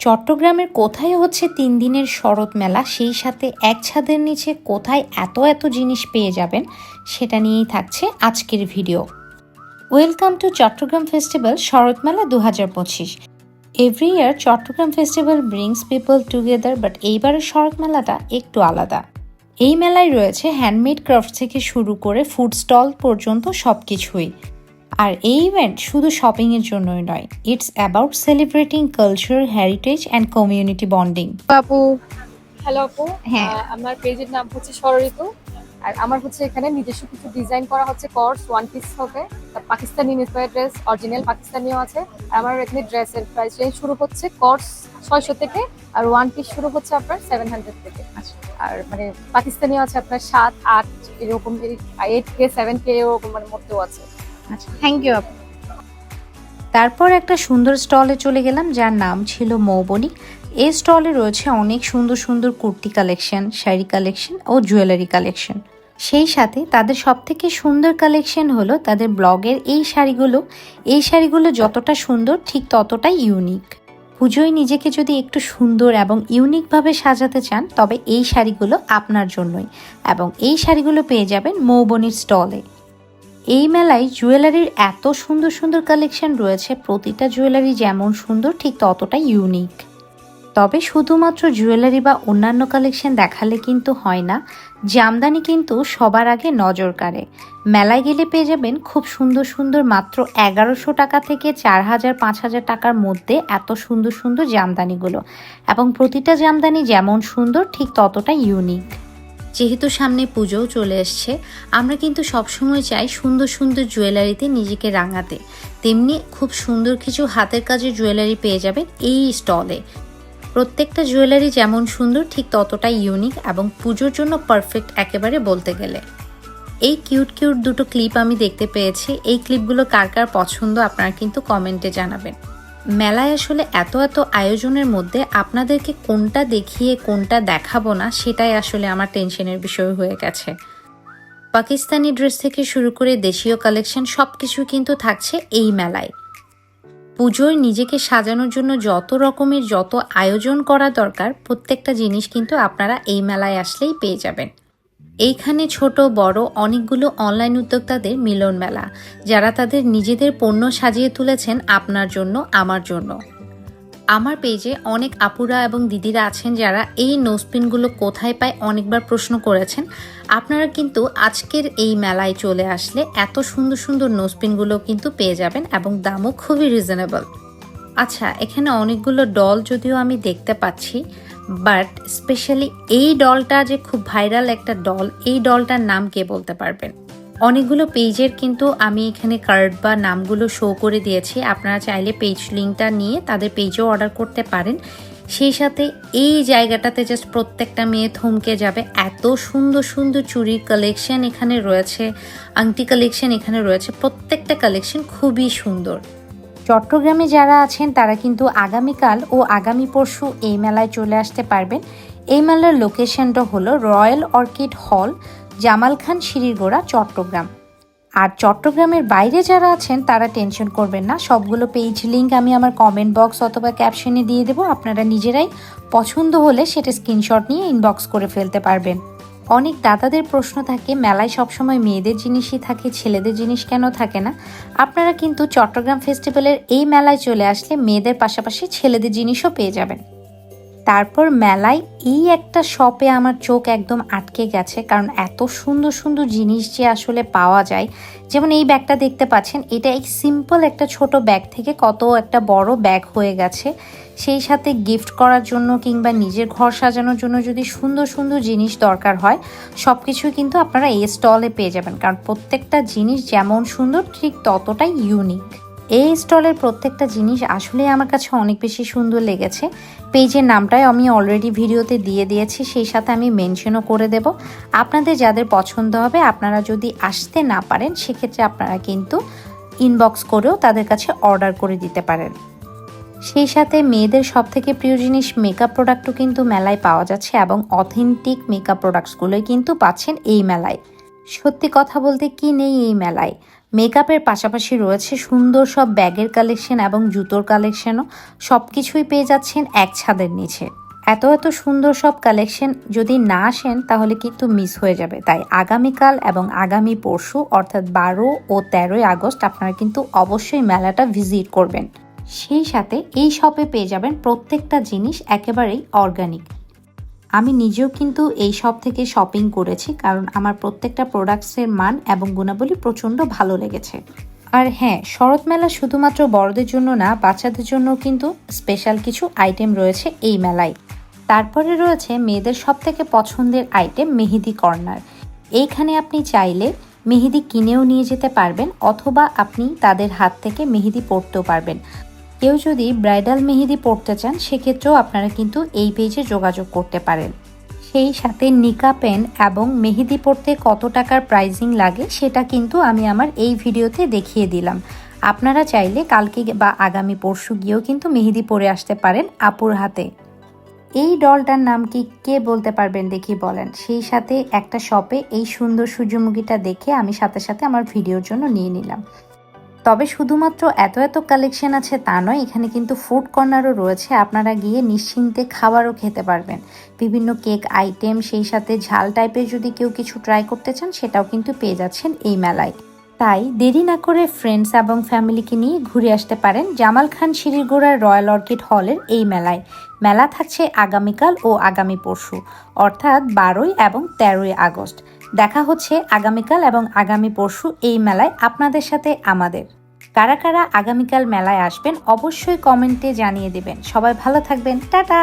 চট্টগ্রামের কোথায় হচ্ছে তিন দিনের শরৎ মেলা? সেই সাথে এক ছাদের নিচে কোথায় এত এত জিনিস পেয়ে যাবেন? সেটা নিয়েই থাকছে আজকের video. Welcome to Chattogram festival Sharat Mela দু হাজার পঁচিশ। Every year Chattogram festival brings people together but এইবারের শরৎ মেলাটা একটু আলাদা। এই মেলায় রয়েছে হ্যান্ডমেড ক্রাফট থেকে শুরু করে ফুড স্টল পর্যন্ত সব কিছুই আর এই ইভেন্ট শুধু শপিংয়ের জন্যই নয় it's about celebrating culture heritage and community bonding আপু হ্যালো আপু। হ্যাঁ। আমার পেজের নাম হচ্ছে সরঋতু আর আমার হচ্ছে এখানে নিজস্ব কিছু ডিজাইন করা হচ্ছে কর্স ওয়ান পিস হবে। তা পাকিস্তানি ইন্সপায়ার ড্রেস অরিজিনাল পাকিস্তানিও আছে। আর আমার এখানে ড্রেসের প্রাইস রেঞ্জ শুরু হচ্ছে কর্স ছয়শো থেকে আর ওয়ান পিস শুরু হচ্ছে আপনার সেভেন হান্ড্রেড থেকে। আর মানে পাকিস্তানিও আছে আপনার সাত আট এরকম এইট কে সেভেন কে এরকম মানে মধ্যেও আছে। আচ্ছা থ্যাংক ইউ তারপর একটা সুন্দর স্টলে চলে গেলাম, যার নাম ছিল মৌবনি। এই স্টলে রয়েছে অনেক সুন্দর সুন্দর কুর্তি কালেকশন, শাড়ি কালেকশন ও জুয়েলারি কালেকশন। সেই সাথে তাদের সবথেকে সুন্দর কালেকশন হলো তাদের ব্লগের এই শাড়িগুলো। এই শাড়িগুলো যতটা সুন্দর, ঠিক ততটাই ইউনিক পুজোয় নিজেকে যদি একটু সুন্দর এবং ইউনিকভাবে সাজাতে চান, তবে এই শাড়িগুলো আপনার জন্যই। এবং এই শাড়িগুলো পেয়ে যাবেন মৌবনির স্টলে। এই মেলায় জুয়েলারির এত সুন্দর সুন্দর কালেকশন রয়েছে, প্রতিটা জুয়েলারি যেমন সুন্দর, ঠিক ততটাই ইউনিক তবে শুধুমাত্র জুয়েলারি বা অন্যান্য কালেকশন দেখালে কিন্তু হয় না, জামদানি কিন্তু সবার আগে নজর কাড়ে। মেলায় গেলে পেয়ে যাবেন খুব সুন্দর সুন্দর মাত্র এগারোশো টাকা থেকে চার হাজার, পাঁচ হাজার টাকার মধ্যে এত সুন্দর সুন্দর জামদানিগুলো। এবং প্রতিটা জামদানি যেমন সুন্দর, ঠিক ততটাই ইউনিক যেহেতু সামনে পুজোও চলে এসছে, আমরা কিন্তু সবসময় চাই সুন্দর সুন্দর জুয়েলারিতে নিজেকে রাঙাতে। তেমনি খুব সুন্দর কিছু হাতের কাজের জুয়েলারি পেয়ে যাবেন এই স্টলে। প্রত্যেকটা জুয়েলারি যেমন সুন্দর, ঠিক ততটাই ইউনিক এবং পুজোর জন্য পারফেক্ট একেবারে বলতে গেলে। এই কিউট কিউট দুটো ক্লিপ আমি দেখতে পেয়েছি। এই ক্লিপগুলো কার কার পছন্দ আপনারা কিন্তু কমেন্টে জানাবেন। মেলায় আসলে এত এত আয়োজনের মধ্যে আপনাদেরকে কোনটা দেখিয়ে কোনটা দেখাবো না, সেটাই আসলে আমার টেনশনের বিষয় হয়ে গেছে। পাকিস্তানি ড্রেস থেকে শুরু করে দেশীয় কালেকশন সব কিছু কিন্তু থাকছে এই মেলায়। পুজোয় নিজেকে সাজানোর জন্য যত রকমের যত আয়োজন করা দরকার, প্রত্যেকটা জিনিস কিন্তু আপনারা এই মেলায় আসলেই পেয়ে যাবেন। এইখানে ছোট, বড় অনেকগুলো অনলাইন উদ্যোক্তাদের মিলন মেলা, যারা তাদের নিজেদের পণ্য সাজিয়ে তুলেছেন আপনার জন্য, আমার জন্য। আমার পেজে অনেক আপুরা এবং দিদিরা আছেন যারা এই নোসপিনগুলো কোথায় পায় অনেকবার প্রশ্ন করেছেন। আপনারা কিন্তু আজকের এই মেলায় চলে আসলে এত সুন্দর সুন্দর নোসপিনগুলো কিন্তু পেয়ে যাবেন এবং দামও খুবই রিজনেবল আচ্ছা এখানে অনেকগুলো ডল যদিও আমি দেখতে পাচ্ছি বাট স্পেশালি এই ডলটা যে খুব ভাইরাল একটা ডল এই ডলটার নাম কে বলতে পারবেন? অনেকগুলো পেজের কিন্তু আমি এখানে কার্ড বা নামগুলো শো করে দিয়েছি। আপনারা চাইলে পেজ লিঙ্কটা নিয়ে তাদের পেজেও অর্ডার করতে পারেন। সেই সাথে এই জায়গাটাতে জাস্ট প্রত্যেকটা মেয়ে থমকে যাবে। এত সুন্দর সুন্দর চুরির কালেকশন এখানে রয়েছে, আংটি কালেকশন এখানে রয়েছে। প্রত্যেকটা কালেকশন খুবই সুন্দর। চট্টগ্রামে যারা আছেন, তারা কিন্তু আগামীকাল ও আগামী পরশু এই মেলায় চলে আসতে পারবেন। এই মেলার লোকেশনটা হলো রয়্যাল অর্কিড হল, জামাল খান চট্টগ্রাম। আর চট্টগ্রামের বাইরে যারা আছেন, তারা টেনশন করবেন না। সবগুলো পেজ লিঙ্ক আমি আমার কমেন্ট বক্স অথবা ক্যাপশনে দিয়ে দেবো। আপনারা নিজেরাই পছন্দ হলে সেটা স্ক্রিনশট নিয়ে ইনবক্স করে ফেলতে পারবেন। অনেক দাদাদের প্রশ্ন থাকে, মেলায় সবসময় মেয়েদের জিনিসই থাকে, ছেলেদের জিনিস কেন থাকে না? আপনারা কিন্তু চট্টগ্রাম ফেস্টিভ্যালের এই মেলায় চলে আসলে মেয়েদের পাশাপাশি ছেলেদের জিনিসও পেয়ে যাবেন। তারপর মেলায় এই একটা শপে আমার চোখ একদম আটকে গেছে, কারণ এত সুন্দর সুন্দর জিনিস যে আসলে পাওয়া যায়। যেমন এই ব্যাগটা দেখতে পাচ্ছেন, এটা এই সিম্পল একটা ছোট ব্যাগ থেকে কত একটা বড় ব্যাগ হয়ে গেছে। সেই সাথে গিফট করার জন্য কিংবা নিজের ঘর সাজানোর জন্য যদি সুন্দর সুন্দর জিনিস দরকার হয় সব কিছুই কিন্তু আপনারা এই স্টলে পেয়ে যাবেন। কারণ প্রত্যেকটা জিনিস যেমন সুন্দর, ঠিক ততটাই ইউনিক এই স্টলের প্রত্যেকটা জিনিস আসলে আমার কাছে অনেক বেশি সুন্দর লেগেছে। পেজের নামটাই আমি অলরেডি ভিডিওতে দিয়ে দিয়েছি, সেই সাথে আমি মেনশনও করে দেব। আপনাদের যাদের পছন্দ হবে, আপনারা যদি আসতে না পারেন, সেক্ষেত্রে আপনারা কিন্তু ইনবক্স করেও তাদের কাছে অর্ডার করে দিতে পারেন। সেই সাথে মেয়েদের সব থেকে প্রিয় জিনিস মেকআপ প্রোডাক্টও কিন্তু মেলায় পাওয়া যাচ্ছে এবং অথেন্টিক মেকআপ প্রোডাক্টসগুলোই কিন্তু পাচ্ছেন এই মেলায়। সত্যি কথা বলতে কি নেই এই মেলায়? মেকআপের পাশাপাশি রয়েছে সুন্দর সব ব্যাগের কালেকশন এবং জুতোর কালেকশনও সব কিছুই পেয়ে যাচ্ছেন এক ছাদের নিচে। এত এত সুন্দর সব কালেকশন যদি না আসেন, তাহলে কিন্তু মিস হয়ে যাবে। তাই আগামীকাল এবং আগামী পরশু, অর্থাৎ বারো ও তেরোই আগস্ট, আপনারা কিন্তু অবশ্যই মেলাটা ভিজিট করবেন। সেই সাথে এই শপে পেয়ে যাবেন প্রত্যেকটা জিনিস একেবারেই অর্গানিক আমি নিজেও কিন্তু এই শপ থেকে শপিং করেছি কারণ আমার প্রত্যেকটা প্রোডাক্টসের মান এবং গুণাবলী প্রচণ্ড ভালো লেগেছে। আর হ্যাঁ শরৎ মেলা শুধুমাত্র বড়দের জন্য না, বাচ্চাদের জন্য কিন্তু স্পেশাল কিছু আইটেম রয়েছে এই মেলায়। তারপরে রয়েছে মেয়েদের সব থেকে পছন্দের আইটেম মেহেদি কর্নার। এইখানে আপনি চাইলে মেহেদি কিনেও নিয়ে যেতে পারবেন অথবা আপনি তাদের হাত থেকে মেহেদি পরতেও পারবেন। কেউ যদি ব্রাইডাল মেহেদি পড়তে চান, সেক্ষেত্রেও আপনারা কিন্তু এই পেজে যোগাযোগ করতে পারেন। সেই সাথে নিকা পেন এবং মেহেদি পড়তে কত টাকার প্রাইজিং লাগে, সেটা কিন্তু আমি আমার এই ভিডিওতে দেখিয়ে দিলাম। আপনারা চাইলে কালকে বা আগামী পরশু গিয়েও কিন্তু মেহেদি পরে আসতে পারেন আপুর হাতে। এই ডলটার নাম কি কে বলতে পারবেন দেখি বলেন। সেই সাথে একটা শপে এই সুন্দর সূর্যমুখীটা দেখে আমি সাথে সাথে আমার ভিডিওর জন্য নিয়ে নিলাম। তবে শুধুমাত্র এত এত কালেকশন আছে তা নয়, এখানে কিন্তু ফুড কর্নারও রয়েছে। আপনারা গিয়ে নিশ্চিন্তে খাবারও খেতে পারবেন। বিভিন্ন কেক আইটেম সেই সাথে ঝাল টাইপের যদি কেউ কিছু ট্রাই করতে চান, সেটাও কিন্তু পেয়ে যাচ্ছেন এই মেলায়। তাই দেরি না করে ফ্রেন্ডস এবং ফ্যামিলিকে নিয়ে ঘুরে আসতে পারেন জামাল খান শিরিরগোড়ার রয়্যাল অর্কিড হলের এই মেলায়। মেলা থাকছে আগামীকাল ও আগামী পরশু, অর্থাৎ বারোই এবং তেরোই আগস্ট। দেখা হচ্ছে আগামীকাল এবং আগামী পরশু এই মেলায় আপনাদের সাথে আমাদের। কারা কারা আগামীকাল মেলায় আসবেন অবশ্যই কমেন্টে জানিয়ে দেবেন। সবাই ভালো থাকবেন। টাটা!